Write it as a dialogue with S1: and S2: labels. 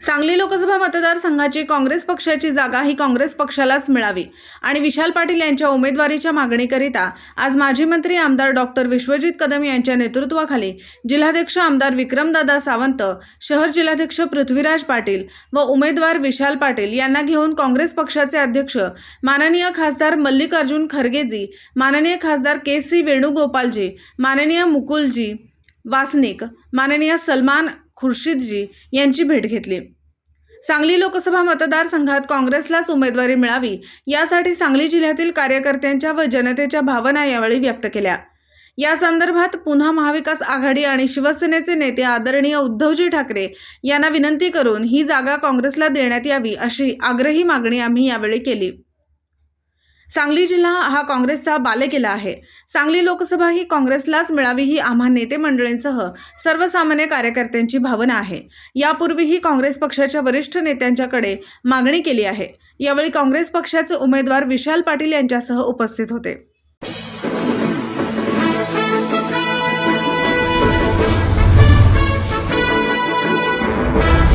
S1: सांगली लोकसभा मतदारसंघाची काँग्रेस पक्षाची जागा ही काँग्रेस पक्षालाच मिळावी. आणि विशाल पाटील यांच्या उमेदवारीच्या मागणीकरिता आज माजी मंत्री आमदार डॉक्टर विश्वजित कदम यांच्या नेतृत्वाखाली जिल्हाध्यक्ष आमदार विक्रमदादा सावंत शहर जिल्हाध्यक्ष पृथ्वीराज पाटील व उमेदवार विशाल पाटील यांना घेऊन काँग्रेस पक्षाचे अध्यक्ष माननीय खासदार मल्लिकार्जुन खरगेजी माननीय खासदार के सी वेणुगोपालजी माननीय मुकुलजी वासनिक माननीय सलमान खुर्शीदजी यांची भेट घेतली. सांगली लोकसभा मतदारसंघात काँग्रेसलाच उमेदवारी मिळावी यासाठी सांगली जिल्ह्यातील कार्यकर्त्यांच्या व जनतेच्या भावना यावेळी व्यक्त केल्या. या संदर्भात पुन्हा महाविकास आघाडी आणि शिवसेनेचे नेते आदरणीय उद्धवजी ठाकरे यांना विनंती करून ही जागा काँग्रेसला देण्यात यावी अशी आग्रही मागणी आम्ही यावेळी केली. सांगली जिल्हा हा काँग्रेसचा बालेकिल्ला आहे. सांगली लोकसभा ही काँग्रेसलाच मिळावी ही आम्हा नेते मंडळींसह सर्वसामान्य कार्यकर्त्यांची भावना आहे. यापूर्वीही काँग्रेस पक्षाच्या वरिष्ठ नेत्यांच्याकडे मागणी केली आहे. यावेळी काँग्रेस पक्षाचे उमेदवार विशाल पाटील यांच्यासह उपस्थित होते.